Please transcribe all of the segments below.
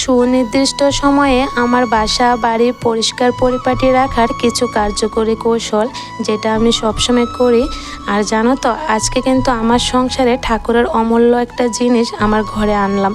সুনির্দিষ্ট সময়ে আমার বাসা, বাড়ি পরিষ্কার পরিপাটি রাখার কিছু কার্যকরী কৌশল যেটা আমি সবসময় করি। আর জানো তো, আজকে কিন্তু আমার সংসারে ঠাকুরের অমূল্য একটা জিনিস আমার ঘরে আনলাম।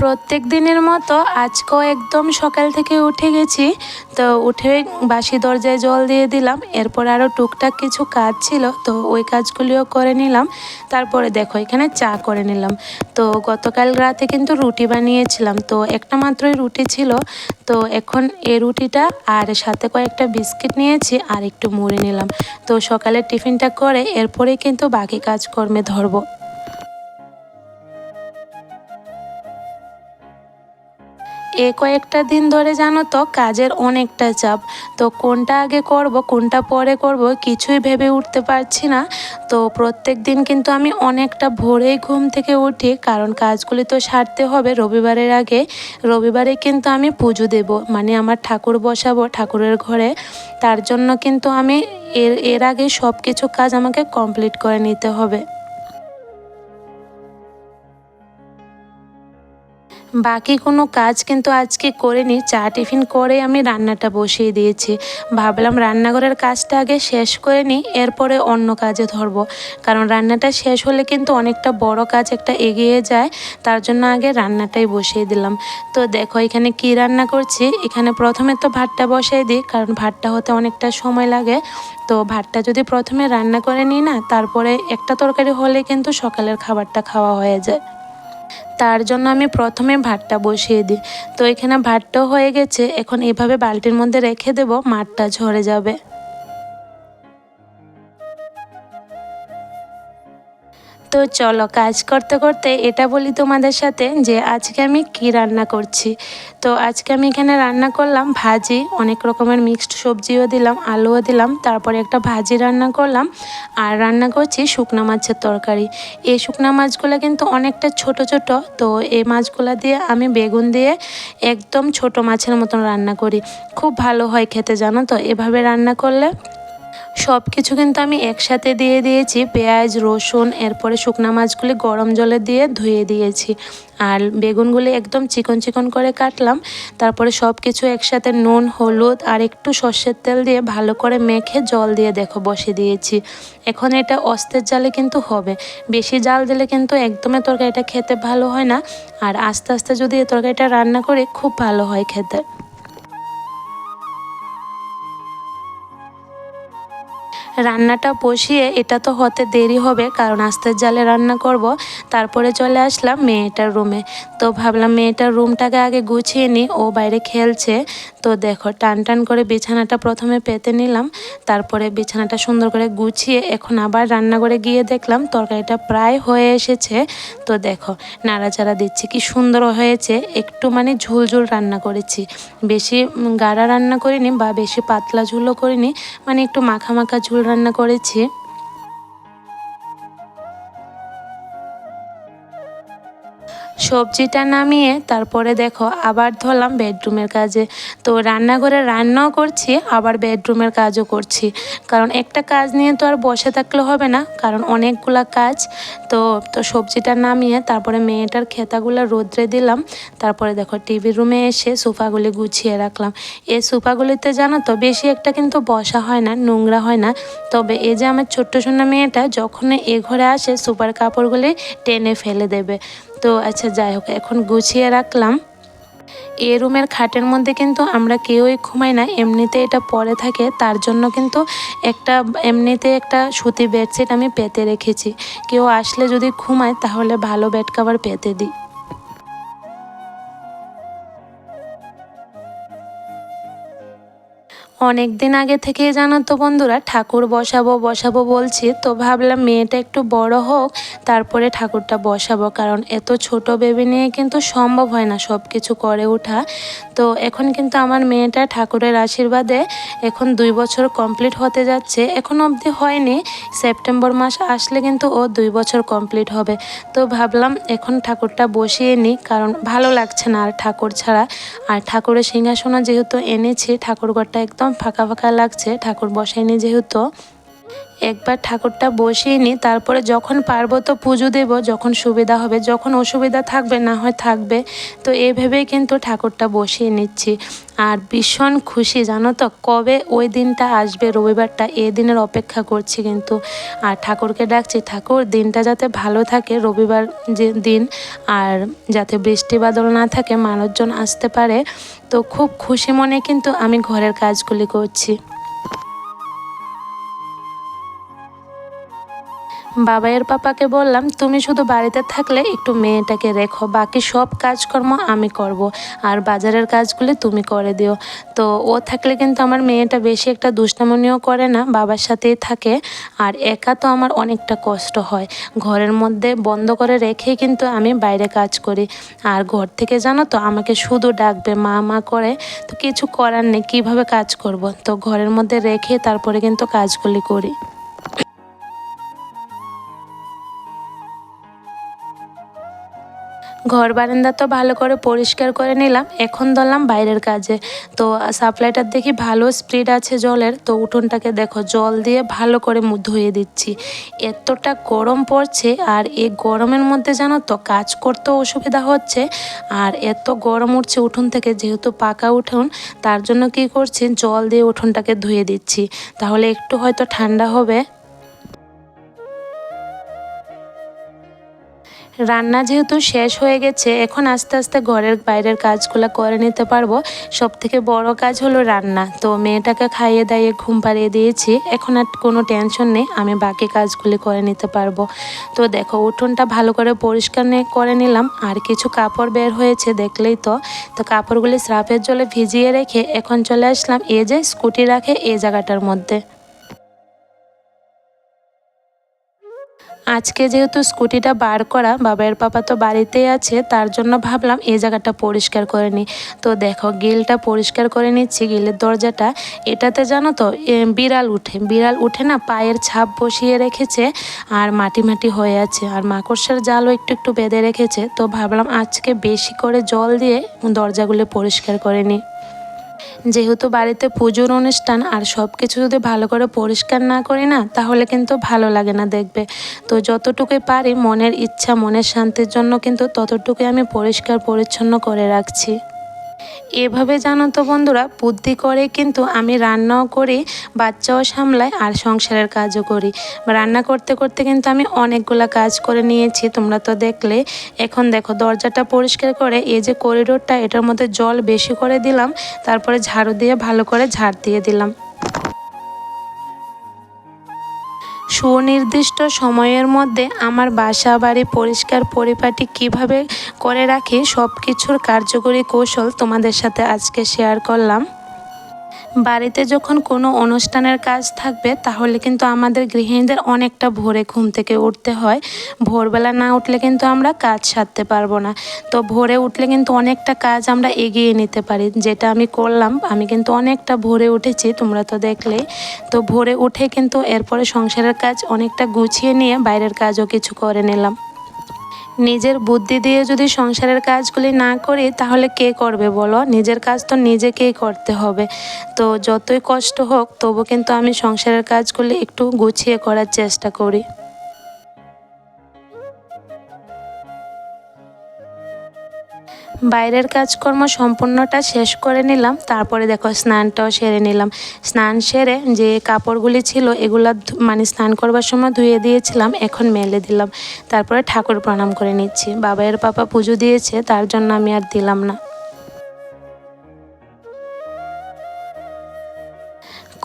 প্রত্যেক দিনের মতো আজকেও একদম সকাল থেকে উঠে গেছি। তো উঠে বাসি দরজায় জল দিয়ে দিলাম। এরপর আরও টুকটাক কিছু কাজ ছিল, তো ওই কাজগুলিও করে নিলাম। তারপরে দেখো, এখানে চা করে নিলাম। তো গতকাল রাতে কিন্তু রুটি বানিয়েছিলাম। তো একটা মাত্রই রুটি ছিল। তো এখন এই রুটিটা আর সাথে কয়েকটা বিস্কিট নিয়েছি আর একটু মুড়ে নিলাম। তো সকালের টিফিনটা করে এরপরেই কিন্তু বাকি কাজকর্মে ধরবো। এ কয়েকটা দিন ধরে জানো তো, কাজের অনেকটা চাপ। তো কোনটা আগে করব, কোনটা পরে করব, কিছুই ভেবে উঠতে পারছি না। তো প্রত্যেক দিন কিন্তু আমি অনেকটা ভোরেই ঘুম থেকে উঠি, কারণ কাজগুলি তো সারতে হবে রবিবারের আগে। রবিবারে কিন্তু আমি পুজো দেব মানে আমার ঠাকুর বসাবো ঠাকুরের ঘরে। তার জন্য কিন্তু আমি এর এর আগে সব কিছু কাজ আমাকে কমপ্লিট করে নিতে হবে। বাকি কোনো কাজ কিন্তু আজকে করিনি। চা টিফিন করে আমি রান্নাটা বসিয়ে দিয়েছি। ভাবলাম রান্নাঘরের কাজটা আগে শেষ করে নিই, এরপরে অন্য কাজে ধরবো। কারণ রান্নাটা শেষ হলে কিন্তু অনেকটা বড় কাজ একটা এগিয়ে যায়, তার জন্য আগে রান্নাটাই বসিয়ে দিলাম। তো দেখো এখানে কি রান্না করছি। এখানে প্রথমে তো ভাতটা বসিয়ে দিই, কারণ ভাতটা হতে অনেকটা সময় লাগে। তো ভাতটা যদি প্রথমে রান্না করে নিই না, তারপরে একটা তরকারি হলে কিন্তু সকালের খাবারটা খাওয়া হয়ে যায়। তার জন্য আমি প্রথমে ভাতটা বসিয়ে দিই। তো এখানে ভাতটাও হয়ে গেছে, এখন এভাবে বালতির মধ্যে রেখে দেবো, মাঠটা ঝরে যাবে। তো চলো কাজ করতে করতে এটা বলি তোমাদের সাথে যে আজকে আমি কি রান্না করছি। তো আজকে আমি এখানে রান্না করলাম ভাজি, অনেক রকমের মিক্সড সবজিও দিলাম, আলুও দিলাম, তারপরে একটা ভাজি রান্না করলাম, আর রান্না করছি শুকনা মাছের তরকারি। এই শুকনা মাছগুলো কিন্তু অনেকটা ছোট ছোট, তো এই মাছগুলো দিয়ে আমি বেগুন দিয়ে একদম ছোট মাছের মতন রান্না করি। খুব ভালো হয় খেতে, জানো তো? এভাবে রান্না করলে সব কিছু কিন্তু আমি একসাথে দিয়ে দিয়েছি। পেঁয়াজ, রসুন, এরপরে শুকনা মাছগুলি গরম জলে দিয়ে ধুয়ে দিয়েছি। আর বেগুনগুলি একদম চিকন চিকন করে কাটলাম। তারপরে সব কিছু একসাথে নুন, হলুদ আর একটু সর্ষের তেল দিয়ে ভালো করে মেখে জল দিয়ে দেখো বসে দিয়েছি। এখন এটা অস্তের জালে কিন্তু হবে। বেশি জাল দিলে কিন্তু একদমই তরকারিটা খেতে ভালো হয় না। আর আস্তে আস্তে যদি এই তরকারিটা রান্না করে খুব ভালো হয় খেতে। রান্নাটা বসিয়ে, এটা তো হতে দেরি হবে, কারণ আস্তের জালে রান্না করব। তারপরে চলে আসলাম মেয়েটার রুমে। তো ভাবলাম মেয়েটার রুমটাকে আগে গুছিয়ে নিই, ও বাইরে খেলছে। তো দেখো, টান টান করে বিছানাটা প্রথমে পেতে নিলাম, তারপরে বিছানাটা সুন্দর করে গুছিয়ে এখন আবার রান্না করে গিয়ে দেখলাম তরকারিটা প্রায় হয়ে এসেছে। তো দেখো, নাড়াচাড়া দিচ্ছি, কি সুন্দর হয়েছে, একটু মানে ঝুল ঝুল রান্না করেছি। বেশি গাড়া রান্না করিনি বা বেশি পাতলা ঝুলও করিনি মানে একটু মাখা মাখা ঝুল রান্না করেছি। সবজিটা নামিয়ে তারপরে দেখো আবার ধরলাম বেডরুমের কাজে। তো রান্নাঘরে রান্নাও করছি, আবার বেডরুমের কাজও করছি। কারণ একটা কাজ নিয়ে তো আর বসে থাকলে হবে না, কারণ অনেকগুলা কাজ। তো তো সবজিটা নামিয়ে তারপরে মেয়েটার খেতাগুলো রোদ্রে দিলাম। তারপরে দেখো টিভি রুমে এসে সোফাগুলি গুছিয়ে রাখলাম। এই সোফাগুলিতে জানো তো বেশি একটা কিন্তু বসা হয় না, নোংরা হয় না। তবে এই যে আমার ছোট্ট সোনা মেয়েটা যখন এ ঘরে আসে সুপার কাপড়গুলি টেনে ফেলে দেবে। তো আচ্ছা যাই হোক, এখন গুছিয়ে রাখলাম। এ রুমের খাটের মধ্যে কিন্তু আমরা কেউই ঘুমাই না, এমনিতে এটা পরে থাকে, তার জন্য কিন্তু একটা, এমনিতে একটা সুতি বেডশিট আমি পেতে রেখেছি। কেউ আসলে যদি ঘুমায়, তাহলে ভালো বেড কাভার পেতে দিই। অনেক দিন আগে থেকে জানো তো বন্ধুরা, ঠাকুর বসাবো বসাবো বলছি। তো ভাবলাম মেয়েটা একটু বড় হোক, তারপরে ঠাকুরটা বসাবো। কারণ এত ছোট বেবি নিয়ে কিন্তু সম্ভব হয় না সব কিছু করে ওঠা। তো এখন কিন্তু আমার মেয়েটা ঠাকুরের আশীর্বাদে এখন দুই বছর কমপ্লিট হতে যাচ্ছে। এখন অবধি হয়নি, সেপ্টেম্বর মাস আসলে কিন্তু ও দুই বছর কমপ্লিট হবে। তো ভাবলাম এখন ঠাকুরটা বসিয়ে নিই, কারণ ভালো লাগছে না আর ঠাকুর ছাড়া। আর ঠাকুরের সিংহাসনা যেহেতু এনেছি, ঠাকুরঘরটা একদম ফাঁকা ফাঁকা লাগছে ঠাকুর বসাইনি যেহেতু। একবার ঠাকুরটা বসিয়ে নিই তারপরে যখন পারব তো পুজো দেব, যখন সুবিধা হবে, যখন অসুবিধা থাকবে, না হয় থাকবে, তো এই ভেবেই কিন্তু ঠাকুরটা বসিয়ে নিচ্ছি। আর ভীষণ খুশি, জানো তো, কবে ওই দিনটা আসবে, রবিবারটা এই দিনের অপেক্ষা করছি কিন্তু। আর ঠাকুরকে ডাকছি, ঠাকুর, দিনটা যাতে ভালো থাকে, রবিবার যে দিন, আর যাতে বৃষ্টি বাদল না থাকে, মানুষজন আসতে পারে। তো খুব খুশি মনে কিন্তু আমি ঘরের কাজগুলি করছি। বাবাইয়ের পাপাকে বললাম, তুমি শুধু বাড়িতে থাকলে একটু মেয়েটাকে রেখো, বাকি সব কাজকর্ম আমি করব, আর বাজারের কাজগুলি তুমি করে দিও। তো ও থাকলে কিন্তু আমার মেয়েটা বেশি একটা দুষ্টামনিও করে না, বাবার সাথেই থাকে, আর একা তো আমার অনেকটা কষ্ট হয়। ঘরের মধ্যে বন্ধ করে রেখেই কিন্তু আমি বাইরে কাজ করি। আর ঘর থেকে জানো তো, আমাকে শুধু ডাকবে, মা মা করে। তো কিছু করার নেই, কীভাবে কাজ করব? তো ঘরের মধ্যে রেখে তারপরে কিন্তু কাজগুলি করি। ঘর বারান্দা তো ভালো করে পরিষ্কার করে নিলাম, এখন ধরলাম বাইরের কাজে। তো সাপ্লাইটার দেখি ভালো স্পিড আছে জলের, তো উঠোনটাকে দেখো জল দিয়ে ভালো করে ধুয়ে দিচ্ছি। এতটা গরম পড়ছে আর এই গরমের মধ্যে জানো তো কাজ করতেও অসুবিধা হচ্ছে, আর এত গরম উঠছে উঠোন থেকে যেহেতু পাকা উঠোন, তার জন্য কি করছি? জল দিয়ে উঠোনটাকে ধুয়ে দিচ্ছি। তাহলে একটু হয়তো ঠান্ডা হবে। রান্না যেহেতু শেষ হয়ে গেছে, এখন আস্তে আস্তে ঘরের বাইরের কাজগুলো করে নিতে পারব। সব থেকে বড় কাজ হলো রান্না। তো মেয়েটাকে খাইয়ে দাইয়ে ঘুম পাড়িয়ে দিয়েছি। এখন আর কোনো টেনশন নেই, আমি বাকি কাজগুলি করে নিতে পারব। তো দেখো, উঠোনটা ভালো করে পরিষ্কার করে নিলাম। আর কিছু কাপড় বের হয়েছে দেখলেই তো। তো কাপড়গুলি স্রাফের জলে ভিজিয়ে রেখে এখন চলে আসলাম এ যে স্কুটি রাখে এই জায়গাটার মধ্যে। আজকে যেহেতু স্কুটিটা বার করা বাবার পাপা তো বাড়িতেই আছে, তার জন্য ভাবলাম এই জায়গাটা পরিষ্কার করে নিই। তো দেখো গিলটা পরিষ্কার করে নিচ্ছি গিলের দরজাটা। এটাতে জানো তো বিড়াল উঠে। বিড়াল উঠে না পায়ের ছাপ বসিয়ে রেখেছে আর মাটি মাটি হয়ে আছে। আর মাকড়সার জালও একটু একটু বেঁধে রেখেছে। তো ভাবলাম আজকে বেশি করে জল দিয়ে দরজাগুলো পরিষ্কার করে নিই। যেহেতু বাড়িতে পুজোর অনুষ্ঠান আর সব কিছু যদি ভালো করে পরিষ্কার না করি না, তাহলে কিন্তু ভালো লাগে না দেখবে। তো যতটুকুই পারি মনের ইচ্ছা, মনের শান্তির জন্য কিন্তু ততটুকুই আমি পরিষ্কার, পরিচ্ছন্ন করে রাখছি। এভাবে জানো তো বন্ধুরা, বুদ্ধি করে কিন্তু আমি রান্নাও করি, বাচ্চাও সামলাই আর সংসারের কাজও করি। রান্না করতে করতে কিন্তু আমি অনেকগুলো কাজ করে নিয়েছি, তোমরা তো দেখলে। এখন দেখো দরজাটা পরিষ্কার করে, এই যে করিডোরটা, এটার মধ্যে জল বেশি করে দিলাম, তারপরে ঝাড়ু দিয়ে ভালো করে ঝাড় দিয়ে দিলাম। সুনির্দিষ্ট সময়ের মধ্যে আমার বাসা বাড়ি পরিষ্কার পরিপাটি কীভাবে করে রাখি সব কিছুর কার্যকরী কৌশল তোমাদের সাথে আজকে শেয়ার করলাম। বাড়িতে যখন কোনো অনুষ্ঠানের কাজ থাকবে, তাহলে কিন্তু আমাদের গৃহিণীদের অনেকটা ভোরে ঘুম থেকে উঠতে হয়। ভোরবেলা না উঠলে কিন্তু আমরা কাজ সারতে পারব না। তো ভোরে উঠলে কিন্তু অনেকটা কাজ আমরা এগিয়ে নিতে পারি। যেটা আমি করলাম, আমি কিন্তু অনেকটা ভোরে উঠেছি, তোমরা তো দেখলে তো ভোরে উঠে কিন্তু এরপরে সংসারের কাজ অনেকটা গুছিয়ে নিয়ে বাইরের কাজও কিছু করে নিলাম। নিজের বুদ্ধি দিয়ে যদি সংসারের কাজগুলি না করি, তাহলে কে করবে বলো? নিজের কাজ তো নিজেকেই করতে হবে। তো যতই কষ্ট হোক, তবু কিন্তু আমি সংসারের কাজগুলি একটু গুছিয়ে করার চেষ্টা করি। বাইরের কাজকর্ম সম্পূর্ণটা শেষ করে নিলাম। তারপরে দেখো স্নানটাও সেরে নিলাম। স্নান সেরে যে কাপড়গুলি ছিল, এগুলা মানে স্নান করবার সময় ধুয়ে দিয়েছিলাম, এখন মেলে দিলাম। তারপরে ঠাকুর প্রণাম করে নিচ্ছি। বাবা এর পাপা পুজো দিয়েছে, তার জন্য আমি আর দিলাম না।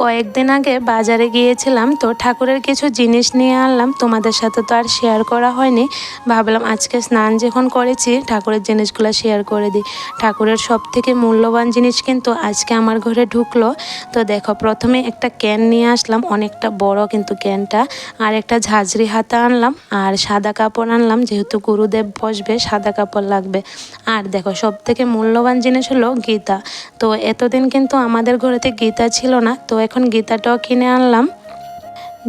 কয়েকদিন আগে বাজারে গিয়েছিলাম, তো ঠাকুরের কিছু জিনিস নিয়ে আনলাম। তোমাদের সাথে তো আর শেয়ার করা হয়নি। ভাবলাম আজকে স্নান যখন করেছি, ঠাকুরের জিনিসগুলো শেয়ার করে দিই। ঠাকুরের সব থেকে মূল্যবান জিনিস কিন্তু আজকে আমার ঘরে ঢুকলো। তো দেখো, প্রথমে একটা ক্যান নিয়ে আসলাম, অনেকটা বড় কিন্তু ক্যানটা আর একটা ঝাঁঝরি হাতা আনলাম, আর সাদা কাপড় আনলাম, যেহেতু গুরুদেব বসবে, সাদা কাপড় লাগবে। আর দেখো সব থেকে মূল্যবান জিনিস হলো গীতা। তো এতদিন কিন্তু আমাদের ঘরেতে গীতা ছিল না, তো এখন গীতাটাও কিনে আনলাম।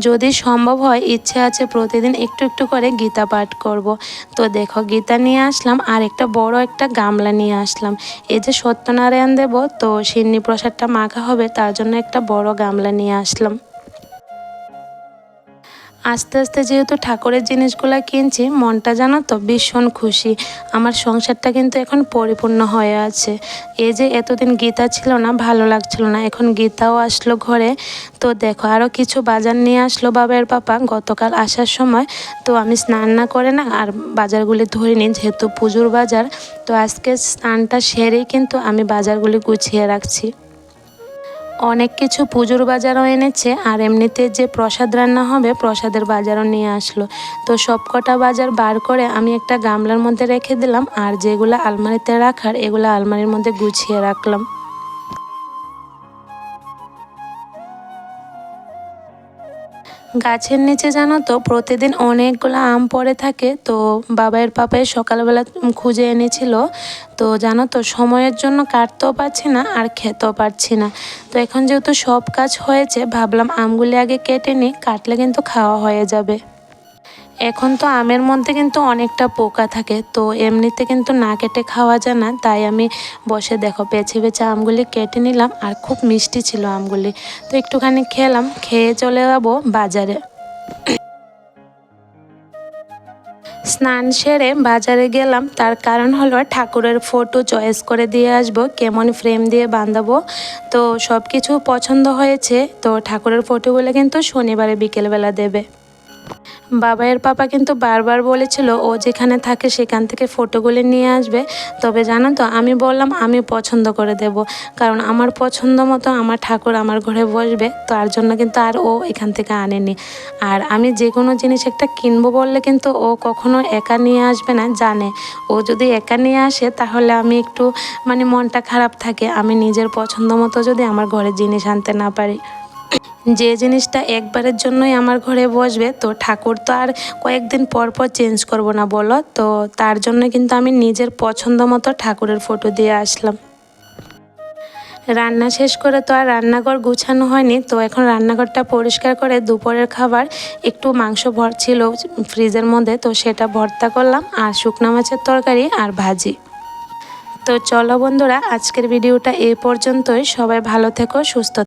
যদি সম্ভব হয়, ইচ্ছে আছে প্রতিদিন একটু একটু করে গীতা পাঠ করব। তো দেখো, গীতা নিয়ে আসলাম, আর একটা বড় একটা গামলা নিয়ে আসলাম। এই যে সত্যনারায়ণ দেব, তো সিন্নি প্রসাদটা মাখা হবে, তার জন্য একটা বড় গামলা নিয়ে আসলাম। আস্তে আস্তে যেহেতু ঠাকুরের জিনিসগুলো কিনছি, মনটা জানো তো ভীষণ খুশি। আমার সংসারটা কিন্তু এখন পরিপূর্ণ হয়ে আছে। এই যে এতদিন গীতা ছিল না, ভালো লাগছিল না। এখন গীতাও আসলো ঘরে। তো দেখো আরও কিছু বাজার নিয়ে আসলো বাবার পাপা। গতকাল আসার সময় তো আমি স্নান না করে না আর বাজারগুলি ধরিনি যেহেতু পুজোর বাজার। তো আজকে স্নানটা সেরেই কিন্তু আমি বাজারগুলি গুছিয়ে রাখছি। অনেক কিছু পুজোর বাজারও এনেছে আর এমনিতে যে প্রসাদ রান্না হবে, প্রসাদের বাজারও নিয়ে আসলো। তো সব কটা বাজার বার করে আমি একটা গামলার মধ্যে রেখে দিলাম আর যেগুলো আলমারিতে রাখার, এগুলো আলমারির মধ্যে গুছিয়ে রাখলাম। গাছের নিচে জানো তো, প্রতিদিন অনেকগুলো আম পড়ে থাকে। তো বাবাইয়ের পাপায় সকালবেলা খুঁজে এনেছিল। তো জানো তো, সময়ের জন্য কাটতেও পারছি না, আর খেতেও পারছি না। তো এখন যেহেতু সব কাজ হয়েছে, ভাবলাম আমগুলি আগে কেটে নিই, কাটলে কিন্তু খাওয়া হয়ে যাবে। এখন তো আমের মধ্যে কিন্তু অনেকটা পোকা থাকে, তো এমনিতে কিন্তু না কেটে খাওয়া যায় না, তাই আমি বসে দেখো বেছে বেছে আমগুলি কেটে নিলাম আর খুব মিষ্টি ছিল আমগুলি। তো একটুখানি খেলাম, খেয়ে চলে যাব বাজারে। স্নান সেরে বাজারে গেলাম, তার কারণ হলো ঠাকুরের ফটো চয়েস করে দিয়ে আসব, কেমন ফ্রেম দিয়ে বাঁধাবো, তো সব কিছু পছন্দ হয়েছে, তো ঠাকুরের ফটোগুলো কিন্তু শনিবারে বিকেলবেলা দেবে। বাবাইয়ের পাপা কিন্তু বারবার বলেছিল, ও যেখানে থাকে সেখান থেকে ফটোগুলি নিয়ে আসবে। তবে জানো তো, আমি বললাম, আমি পছন্দ করে দেব। কারণ আমার পছন্দ মতো আমার ঠাকুর আমার ঘরে বসবে, তার জন্য কিন্তু আর ও এখান থেকে আনেনি। আর আমি যে কোনো জিনিস একটা কিনবো বললে কিন্তু ও কখনো একা নিয়ে আসবে না, জানে। ও যদি একা নিয়ে আসে, তাহলে আমি একটু মানে মনটা খারাপ থাকে। আমি নিজের পছন্দ মতো যদি আমার ঘরে জিনিস আনতে না পারি। যে জিনিসটা একবারের জন্যই আমার ঘরে বসবে, তো ঠাকুর তো আর কয়েকদিন পর পর চেঞ্জ করব না বলো? তো তার জন্য কিন্তু আমি নিজের পছন্দ মতো ঠাকুরের ফটো দিয়ে আসলাম। রান্না শেষ করে তো আর রান্নাঘর গুছানো হয়নি, তো এখন রান্নাঘরটা পরিষ্কার করে দুপুরের খাবার, একটু মাংস ভর ছিল ফ্রিজের মধ্যে, তো সেটা ভর্তা করলাম, আর শুকনো মাছের তরকারি আর ভাজি। তো চলো বন্ধুরা, আজকের ভিডিওটা এ পর্যন্তই, সবাই ভালো থেকো, সুস্থ